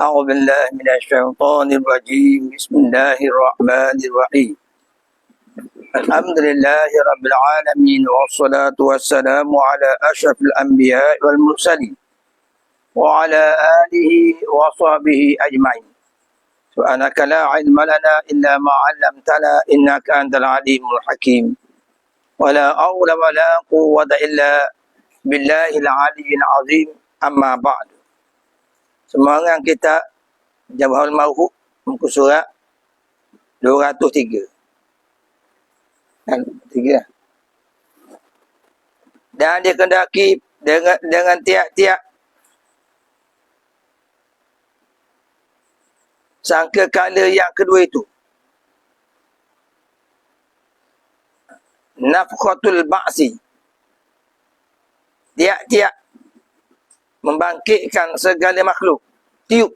أعوذ بالله من الشيطان الرجيم. بسم الله الرحمن الرحيم. الحمد لله رب العالمين والصلاة والسلام على أشرف الأنبياء والمرسلين وعلى آله وصحبه أجمعين. سبحانك لا علم لنا إلا ما علمتنا إنك أنت العليم الحكيم. ولا أول ولا قوة إلا بالله العلي العظيم. أما بعد. Semangat kita Jabahul Mawhub muka surat 203. Dan tiga. Dan dia kendaki dengan dengan tiap-tiap sangka kala yang kedua itu. Nafkhatul ba'si. Tiap-tiap membangkitkan segala makhluk. Tiup.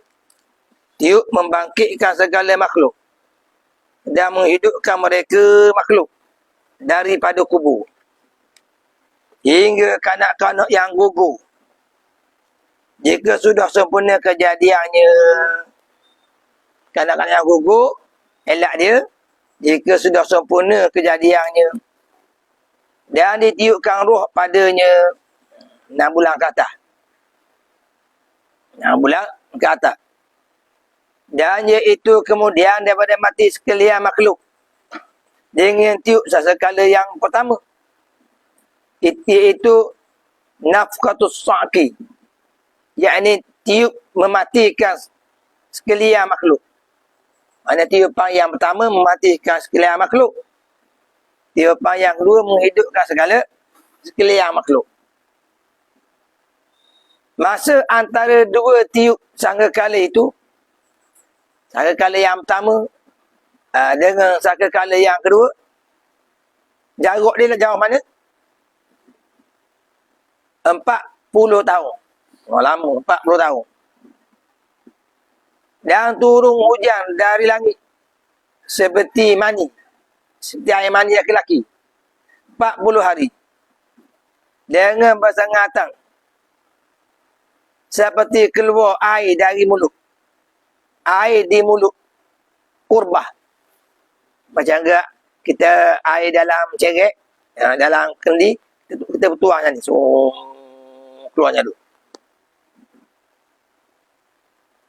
Tiup membangkitkan segala makhluk. Dan menghidupkan mereka makhluk. Daripada kubur. Hingga kanak-kanak yang gugur. Jika sudah sempurna kejadiannya. Kanak-kanak yang gugur. Elak dia. Jika sudah sempurna kejadiannya. Dan ditiupkan roh padanya. Enam bulan ke atas. Yang bulan ke atas. Dan iaitu kemudian daripada mati sekalian makhluk. Dengan tiup sesekala yang pertama. Iaitu nafkatus sa'ki. Yang tiup mematikan sekalian makhluk. Mana tiupan yang pertama mematikan sekalian makhluk. Tiupan yang kedua menghidupkan segala sekalian makhluk. Masa antara dua tiup sangka kala itu, sangka kala yang pertama uh, dengan sangka kala yang kedua, jarak dia jauh mana? Empat puluh tahun. Oh, lama, empat puluh tahun. Dan turun hujan dari langit seperti mani. Seperti air mani laki-laki. Empat puluh hari. Dengan bersangatan seperti keluar air dari mulut. Air di mulut kurbah. Macam enggak kita air dalam ceret, ya, dalam kendi, kita, kita bertuang ni. So, keluarnya tu.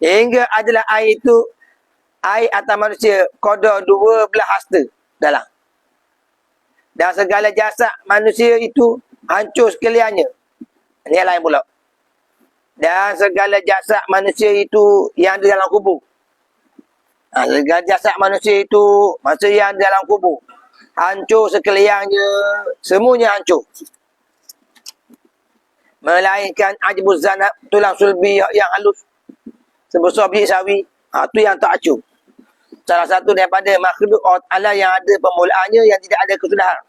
Hingga adalah air itu, air atas manusia, kodoh dua belah hasta dalam. Dan segala jasad manusia itu hancur sekaliannya. Ini lain pula dan segala jasad manusia itu yang di dalam kubur. Ha, segala jasad manusia itu masa yang di dalam kubur. Hancur sekaliannya, semuanya hancur. Melainkan ajbuz zanab, tulang sulbi yang halus. Sebesar biji sawi, ha, itu yang tak hancur. Salah satu daripada makhluk Allah yang ada permulaannya yang tidak ada kesudahan.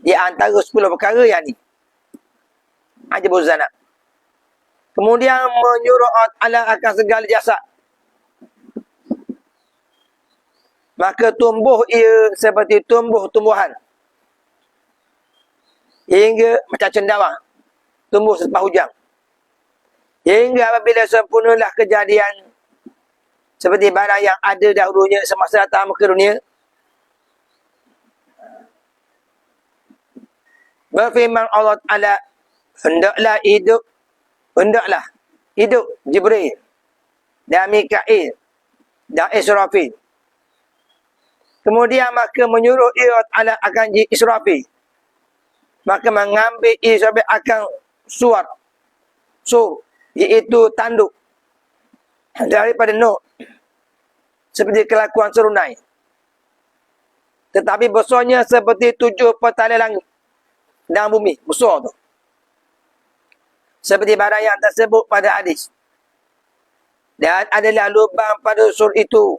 Di antara 10 perkara yang ni. Ajbuz zanab. Kemudian menyuruh Allah akan segala jasad. Maka tumbuh ia seperti tumbuh tumbuhan. Hingga macam cendawang. Tumbuh selepas hujan. Hingga apabila sempurnalah kejadian. Seperti barang yang ada dahulunya semasa datang ke dunia. Berfirman Allah Ta'ala. Hendaklah hidup hendaklah hidup Jibril dan Mikail dan Israfil. Kemudian maka menyuruh ia ala akan Israfil. Maka mengambil Israfil akan suar. So, iaitu tanduk daripada Nuh. Seperti kelakuan serunai. Tetapi besarnya seperti tujuh petala langit dan bumi. Besar tu seperti barang yang tersebut pada hadis. Dan adalah lubang pada sur itu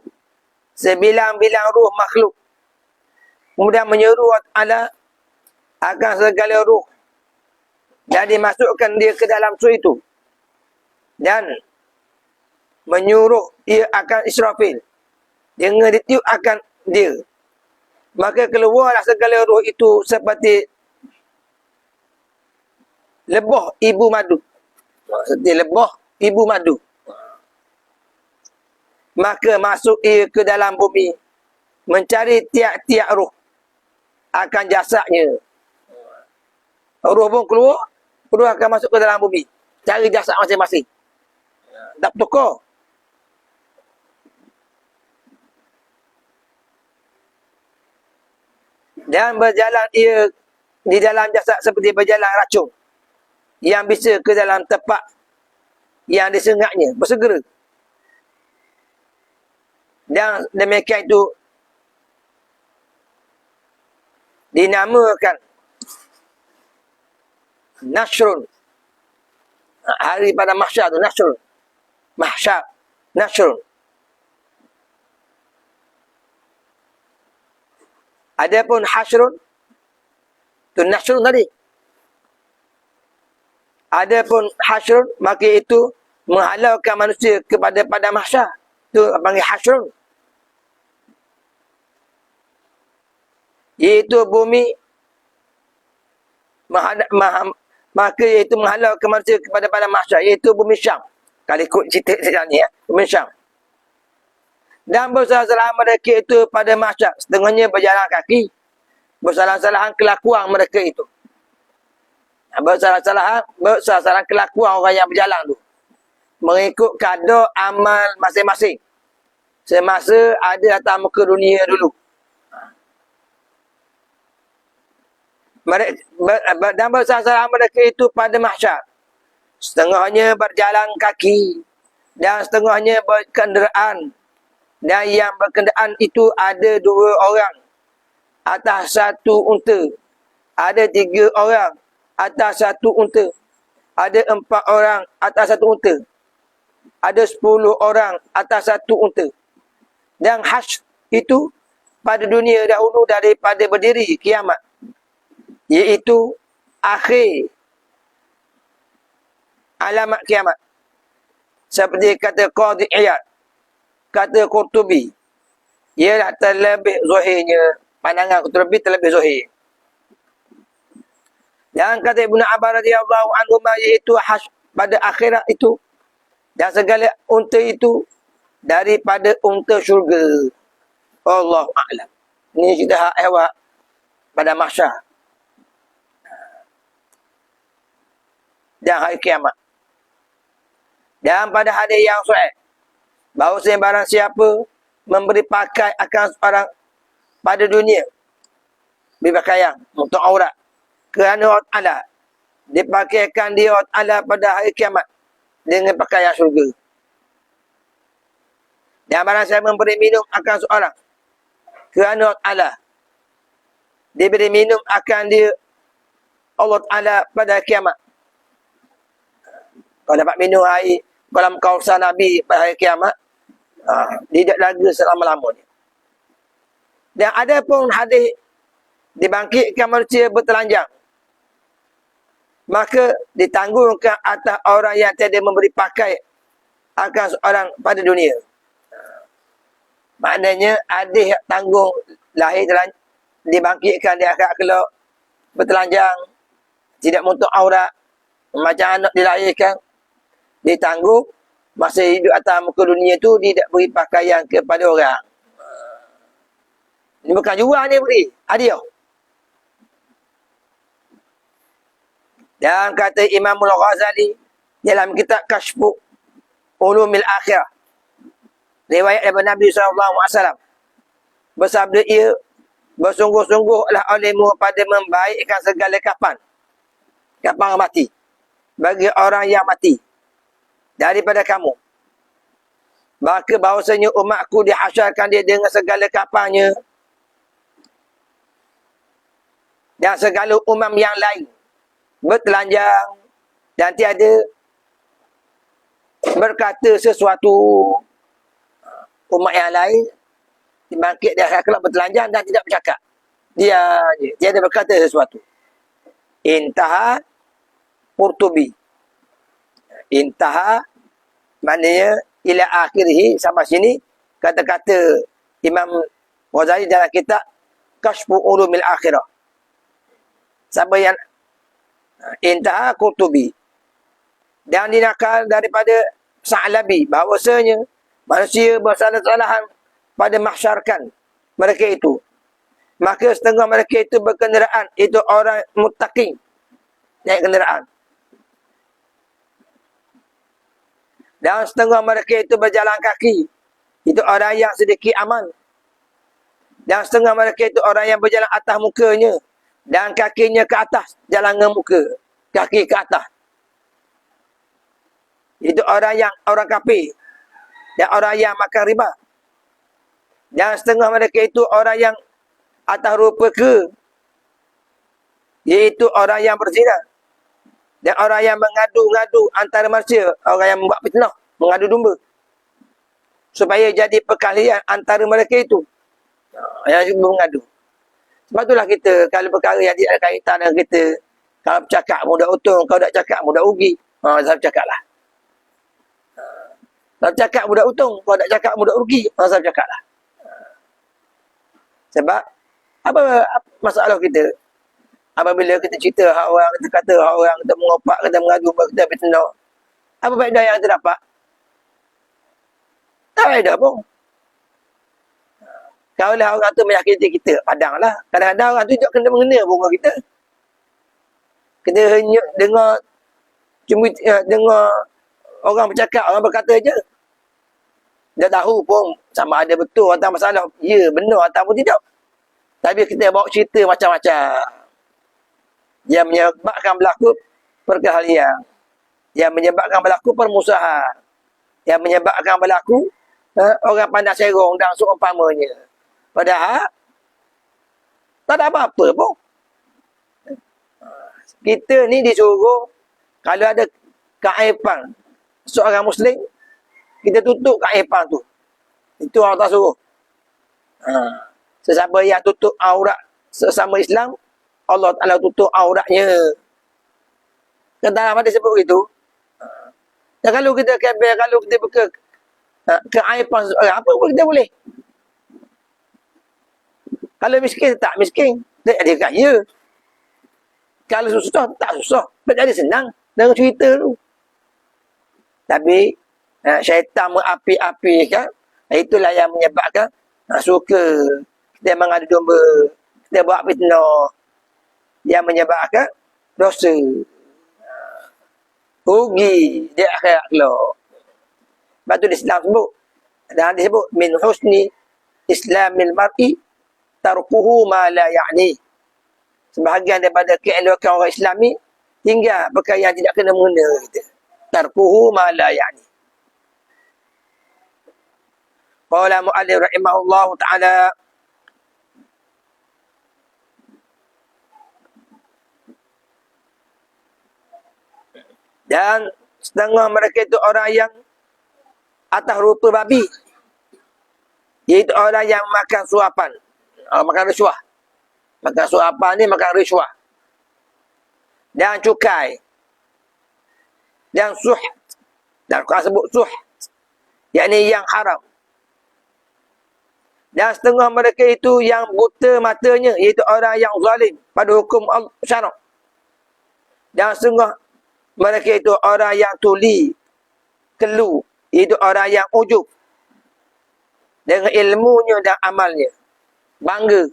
sebilang-bilang ruh makhluk. Kemudian menyuruh Allah akan segala ruh dan dimasukkan dia ke dalam sur itu. Dan menyuruh ia akan Israfil. Dengan ditiup akan dia. Maka keluarlah segala ruh itu seperti lebah ibu madu. Maksudnya lebah ibu madu. maka masuk ia ke dalam bumi mencari tiap-tiap roh akan jasadnya. Roh pun keluar roh akan masuk ke dalam bumi. Cari jasad masing-masing. Tak bertukar. Dan berjalan ia di dalam jasad seperti berjalan racun yang bisa ke dalam tempat yang disengatnya bersegera. Dan demikian itu dinamakan nasrun hari pada mahsyar tu nasrun mahsyar nasrun adapun hasrun tu nasrun tadi adapun hasrun maka itu menghalaukan manusia kepada pada mahsyar tu panggil hasrun iaitu bumi maka iaitu menghalau ke manusia kepada pada mahsyar iaitu bumi Syam. Kali ikut cerita sejarah ni ya, bumi Syam. Dan bersalah-salah mereka itu pada mahsyar, setengahnya berjalan kaki. Bersalah-salahan kelakuan mereka itu. Bersalah-salahan bersalah-salahan kelakuan orang yang berjalan tu. Mengikut kadar amal masing-masing. Semasa ada atas muka dunia dulu. mereka dan bersasar mereka itu pada mahsyar. Setengahnya berjalan kaki dan setengahnya berkenderaan. Dan yang berkenderaan itu ada dua orang atas satu unta. Ada tiga orang atas satu unta. Ada empat orang atas satu unta. Ada sepuluh orang atas satu unta. Dan hash itu pada dunia dahulu daripada berdiri kiamat iaitu akhir alamat kiamat. Seperti kata Qadhi Iyad, kata Qurtubi, ialah terlebih zuhirnya, pandangan Qurtubi terlebih zuhir. Dan kata Ibn Abbas radhiyallahu anhu iaitu has pada akhirat itu dan segala unta itu daripada unta syurga. Allah a'lam. Ini cerita hak hewan pada mahsyar. dan hari kiamat. Dan pada hadis yang sahih bahawa barang siapa memberi pakai akan seorang pada dunia berpakaian untuk aurat kerana Allah Ta'ala dipakaikan dia Allah Ta'ala pada hari kiamat dengan pakaian syurga. Dan barang siapa memberi minum akan seorang kerana Allah Ta'ala diberi minum akan dia Allah Ta'ala pada kiamat kalau dapat minum air dalam kawasan Nabi pada hari kiamat, ha, tidak lagi selama-lamanya. Dan ada pun hadis dibangkitkan manusia bertelanjang. Maka ditanggungkan atas orang yang tidak memberi pakai akan seorang pada dunia. Maknanya adik tanggung lahir telan, dibangkitkan di akhirat kelak bertelanjang tidak untuk aurat macam anak dilahirkan ditangguh masa hidup atas muka dunia tu dia tak beri pakaian kepada orang. Ini bukan jual ni beri. Hadiah. Dan kata Imam Al-Ghazali dalam kitab Kashfu Ulumil Akhir. Riwayat daripada Nabi SAW. Bersabda ia bersungguh-sungguhlah olehmu pada membaikkan segala kapan. Kapan mati. Bagi orang yang mati daripada kamu. Maka bahawasanya umatku dihasyarkan dia dengan segala kapalnya. Dan segala umam yang lain. Bertelanjang. Dan tiada berkata sesuatu. Umat yang lain. Dibangkit dia kelak bertelanjang dan tidak bercakap. Dia je. Tiada berkata sesuatu. Intaha Qurtubi intaha maknanya ila akhirih sampai sini kata-kata Imam Ghazali dalam kitab Kashfu Ulumil Akhirah. Sampai yang intaha Qurtubi. Dan dinakal daripada Sa'labi bahawasanya Manusia bersalah-salahan pada masyarakat mereka itu. Maka setengah mereka itu berkenderaan. Itu orang mutakin. Naik kenderaan. Dan setengah mereka itu berjalan kaki. Itu orang yang sedikit aman. Dan setengah mereka itu orang yang berjalan atas mukanya. Dan kakinya ke atas. Jalan dengan muka. Kaki ke atas. Itu orang yang orang kafir. Dan orang yang makan riba. Dan setengah mereka itu orang yang atas rupa ke. Iaitu orang yang berzina. Dan orang yang mengadu-ngadu antara manusia. Orang yang membuat fitnah. Mengadu domba. Supaya jadi perkalian antara mereka itu. Yang mengadu. Sebab itulah kita. Kalau perkara yang tidak ada kaitan dengan kita. Kalau bercakap mudah untung. Kalau tak cakap mudah rugi. Ha, saya bercakap lah. Kalau cakap mudah untung. Kalau tak cakap mudah rugi. Ha, saya bercakap lah. Sebab apa, apa masalah kita? Apabila kita cerita hak orang, kita kata hak orang, kita mengopak, kita mengadu, kita bertenau. Apa faedah yang kita dapat? Tak faedah pun. Kalau lah orang tu menyakiti kita, padanglah. Kadang-kadang orang tu juga kena mengena pun kita. Kita hanya dengar cuma ya, dengar orang bercakap, orang berkata je. Dia tahu pun sama ada betul atau masalah. Ya, benar atau tidak. Tapi kita bawa cerita macam-macam. Yang menyebabkan berlaku perkahalian. Yang menyebabkan berlaku permusuhan. Yang menyebabkan berlaku uh, orang pandang serong dan seumpamanya. Padahal, tak ada apa-apa pun. Kita ni disuruh, kalau ada keaipan seorang Muslim, kita tutup keaipan tu. Itu Allah suruh. Ha. Sesiapa yang tutup aurat sesama Islam, Allah Ta'ala tutup auratnya. Kan dalam hadis sebut begitu. Dan kalau kita kebel, kalau kita buka ha, keaipan seorang, apa pun kita boleh. Kalau miskin, tak miskin. Dia, dia kaya. Kalau susah, tak susah. Jadi senang dengan cerita tu. Tapi, ha, syaitan mengapi-api kan, itulah yang menyebabkan ha, suka kita mengadu domba, kita buat fitnah yang menyebabkan dosa. Rugi di akhirat kelak. Lepas tu Islam sebut. Dan dia sebut, min husni islamil mar'i tarkuhu ma la ya'ni. Sebahagian daripada keelokan orang Islami, tinggal perkara yang tidak kena mengena kita. Tarkuhu ma la ya'ni. Qala mu'allim rahimahullah ta'ala Dan setengah mereka itu orang yang atas rupa babi. Iaitu orang yang makan suapan. Uh, makan risuah. Makan suapan ni makan risuah. Dan cukai. Dan suh. Dan kau sebut suh. Yang ni yang haram. Dan setengah mereka itu yang buta matanya. Iaitu orang yang zalim pada hukum syarak. Dan setengah mereka itu orang yang tuli, kelu. Itu orang yang ujub. Dengan ilmunya dan amalnya. Bangga.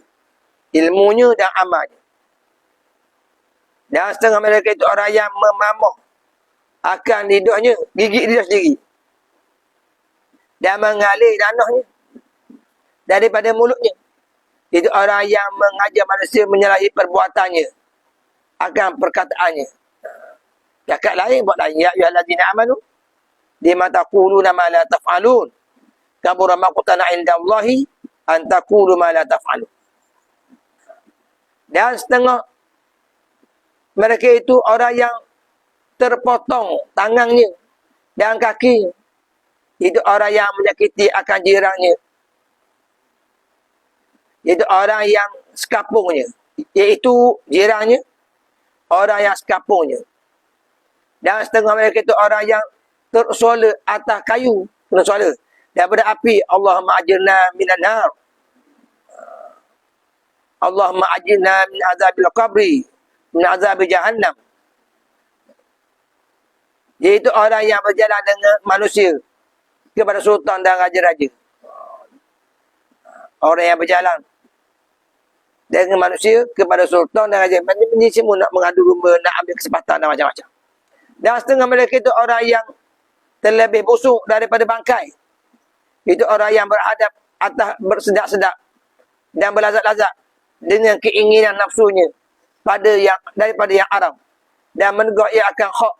Ilmunya dan amalnya. Dan setengah mereka itu orang yang memamah akan lidahnya, gigit lidah sendiri. Dan mengalir danahnya daripada mulutnya. Itu orang yang mengajar manusia menyalahi perbuatannya akan perkataannya. Cakap lain buat lain. Ya ayyuhallazina amanu lima taquluna ma la taf'alun. Kabura maqtan 'inda Allahi an taqulu ma la taf'alun. Dan setengah mereka itu orang yang terpotong tangannya dan kaki. Itu orang yang menyakiti akan jirannya. Itu orang yang sekapungnya. Iaitu jirannya. Orang yang sekapungnya. Dan setengah mereka itu orang yang tersuala atas kayu. Kena suala. Daripada api. Allahumma ajirna minan nar. Allahumma ajirna min azabil qabri. Min azabil jahannam. Dia itu orang yang berjalan dengan manusia. kepada sultan dan raja-raja. Orang yang berjalan dengan manusia kepada sultan dan raja. Ini semua nak mengadu rumah, nak ambil kesempatan dan macam-macam. Dan setengah mereka itu orang yang terlebih busuk daripada bangkai. Itu orang yang berhadap atas bersedak-sedak dan berlazat-lazat dengan keinginan nafsunya pada yang daripada yang haram dan menegak ia akan hak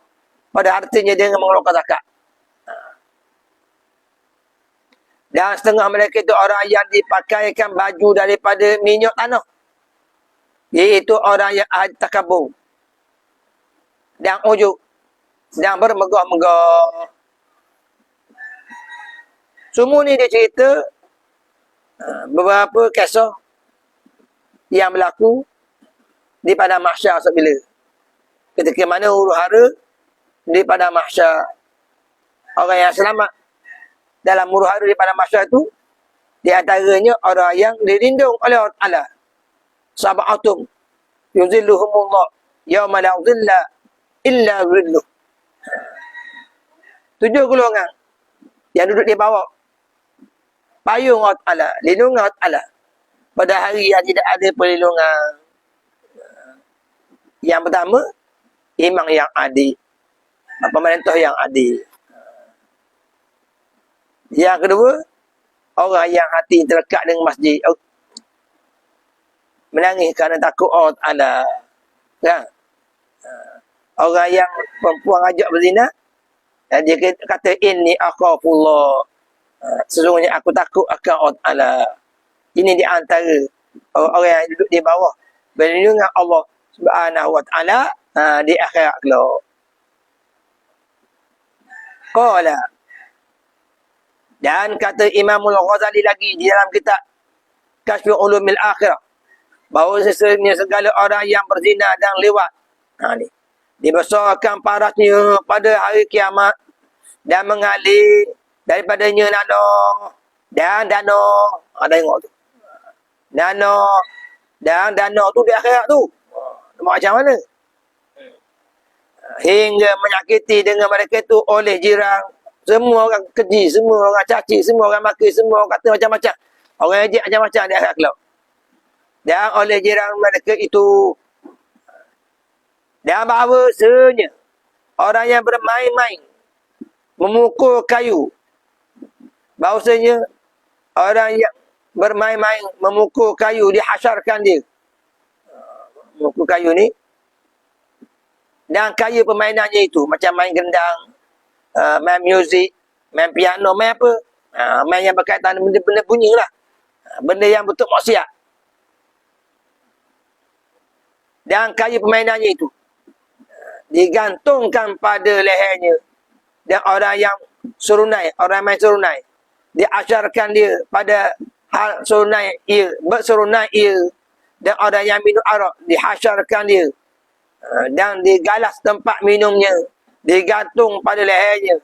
pada hartanya dengan mengeluarkan zakat. Dan setengah mereka itu orang yang dipakaikan baju daripada minyak tanah. Iaitu orang yang ahli takabur. Dan ujuk. Dan bermegah-megah. Semua ni dia cerita uh, beberapa kisah yang berlaku di pada mahsyar sebila. Ketika mana huru hara di pada mahsyar orang yang selamat dalam huru hara di pada mahsyar itu di antaranya orang yang dilindung oleh Allah. Sab'atum yuzilluhumullah yawma la dhilla illa dhilluh. Tujuh golongan yang duduk di bawah payung Allah Ta'ala, lindungan Allah Ta'ala. Pada hari yang tidak ada perlindungan. Yang pertama, imam yang adil. Pemerintah yang adil. Yang kedua, orang yang hati terlekat dengan masjid. Menangis kerana takut Allah Ta'ala. Kan? Orang yang perempuan ajak berzina, dia kata, ini akhafullah. Ah, sesungguhnya aku takut akan Allah Ta'ala. Ini di antara orang yang duduk di bawah. Berlindung dengan Allah Subhanahu Wa Ta'ala uh, di akhirat kelak. Qala. Dan kata Imamul Ghazali lagi di dalam kitab Kashfi Ulumil Akhirah. Bahawa sesungguhnya segala orang yang berzina dan lewat. Ha, ni. Dibesarkan parasnya pada hari kiamat. Dan mengalir daripadanya nano. Dan dano. Ada tengok tu. Nano. Dan dano tu di akhirat tu. Macam mana? Hingga menyakiti dengan mereka tu oleh jiran semua orang keji semua orang caci semua orang maki semua orang kata macam-macam. Orang ejek macam-macam di akhirat kelak. Dan oleh jiran mereka itu. Dan bahawasanya orang yang bermain-main. Memukul kayu bahawasanya orang yang bermain-main memukul kayu dihasarkan dia. Memukul kayu ni. Dan kayu permainannya itu macam main gendang uh, main muzik main piano main apa. Uh, main yang berkaitan dengan benda-benda bunyi lah. Uh, benda yang betul maksiat. Dan kayu permainannya itu digantungkan pada lehernya. Dan orang yang serunai orang main serunai diajarkan dia pada hal serunai ia, berserunai ia dan orang yang minum arak dihasyarkan dia. Ha, dan digalas tempat minumnya digantung pada lehernya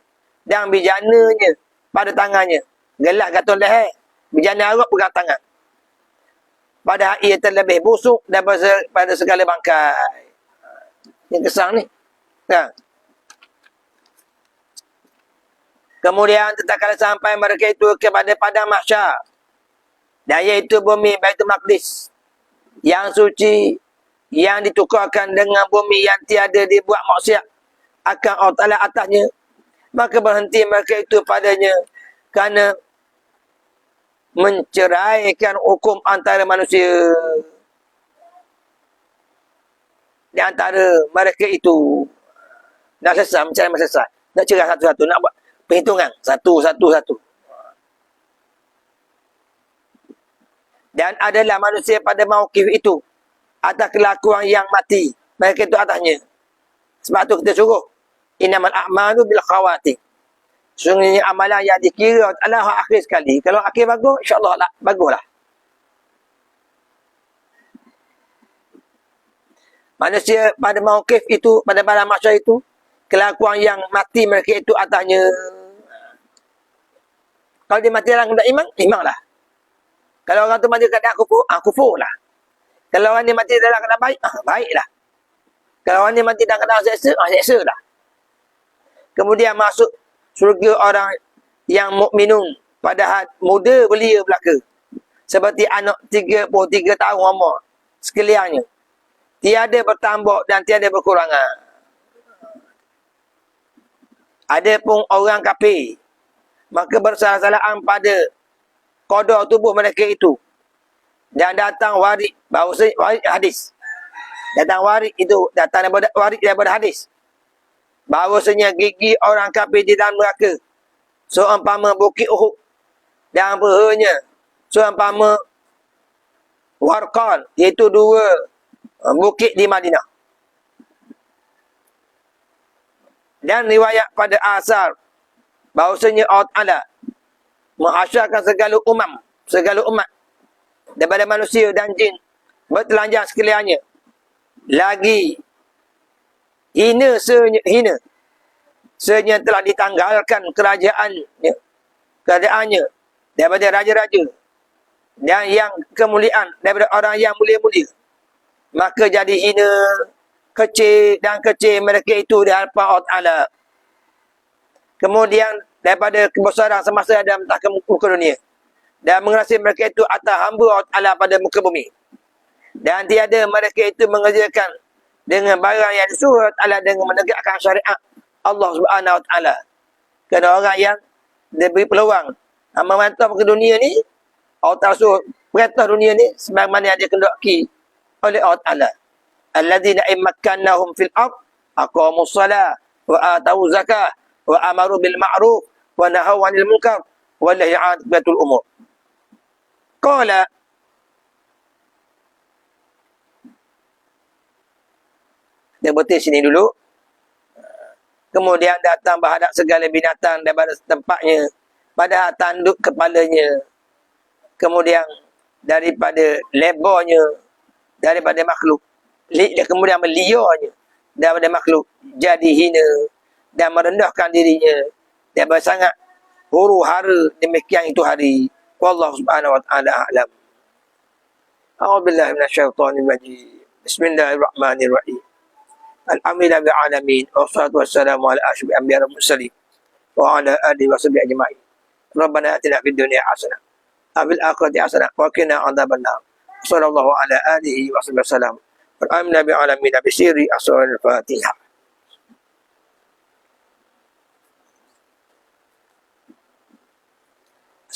dan bijananya pada tangannya. Gelas gantung leher bijana arak pegang tangan. Pada ia terlebih busuk daripada segala bangkai. Yang kesang ni. Kan Kemudian kalau sampai mereka itu kepada padang mahsyar. Dan iaitu bumi Baitul Maqdis. Yang suci. Yang ditukarkan dengan bumi yang tiada dibuat maksiat. Akan Allah Ta'ala atasnya. Maka berhenti mereka itu padanya. Kerana menceraikan hukum antara manusia. Di antara mereka itu. Dah selesai, mencari masa selesai. Nak cerai satu-satu. Nak buat perhitungan. Satu satu satu. Dan adalah manusia pada mauqif itu. Atas kelakuan yang mati. Mereka itu atasnya. Sebab tu kita suruh. Inamal a'malu bil khawati sungguhnya amalan yang dikira Allah akhir sekali. Kalau akhir bagus insyaallah lah. Baguslah. Manusia pada mauqif itu pada pada masa itu kelakuan yang mati mereka itu atasnya kalau dia mati dalam keadaan iman, iman lah. Kalau orang tu mati dalam keadaan kufur, ah, kufur lah. Kalau orang dia mati dalam keadaan baik, ah, baik lah. Kalau orang dia mati dalam keadaan seksa, ah, seksa lah. Kemudian masuk surga orang yang mukminun padahal muda belia belaka seperti anak 33 tahun umur sekaliannya tiada bertambah dan tiada berkurangan ada pun orang kafir maka bersalah-salahan pada kodok tubuh mereka itu. Dan datang warid bahawa warid hadis. Datang warid itu datang daripada warid daripada hadis. Bahawasanya gigi orang kafir di dalam neraka. Seumpama bukit Uhud. Dan berhanya seumpama Warqan iaitu dua uh, bukit di Madinah. Dan riwayat pada asar bahawasanya Allah Ta'ala mengasyarkan segala umam segala umat daripada manusia dan jin bertelanjang sekaliannya. Lagi hina senya hina. Senya telah ditanggalkan kerajaannya kerajaannya daripada raja-raja dan yang kemuliaan daripada orang yang mulia-mulia. Maka jadi hina kecil dan kecil mereka itu di hadapan Allah Ta'ala kemudian daripada kebesaran semasa ada mentah ke muka dunia dan mengerasi mereka itu atas hamba Allah Ta'ala pada muka bumi dan tiada mereka itu mengerjakan dengan barang yang disuruh Allah dengan menegakkan syariat Allah Subhanahu Wa Taala. Kerana orang yang diberi peluang memantau ke dunia ni, Allah Ta'ala suruh perintah dunia ni sebagaimana yang dia kendaki oleh Allah Ta'ala. Alladzina immakkannahum fil ard aqamu shalah wa atau zakah wa amaru bil ma'ruf wa nahaw 'anil munkar wa la ya'atul umur. Qala dia betul sini dulu. Kemudian datang berhadap segala binatang daripada tempatnya. Pada tanduk kepalanya. Kemudian daripada lebarnya. Daripada makhluk. Kemudian meliarnya. Daripada makhluk. Jadi hina. Dan merendahkan dirinya. Dan bersangat huru hara demikian itu hari. Wallahu subhanahu wa ta'ala a'lam. A'udzubillahi minasyaitonir rajim. Bismillahirrahmanirrahim. Alhamdulillah bil alamin. Wassalatu wassalamu ala asyrafil anbiya'i wal mursalin wa ala alihi wa sahbihi ajma'in. Rabbana atina fid dunya hasanah wa fil akhirati hasanah wa qina adzabannar. Sallallahu ala alihi wa sahbihi wasallam. Alhamdulillah bil alamin bi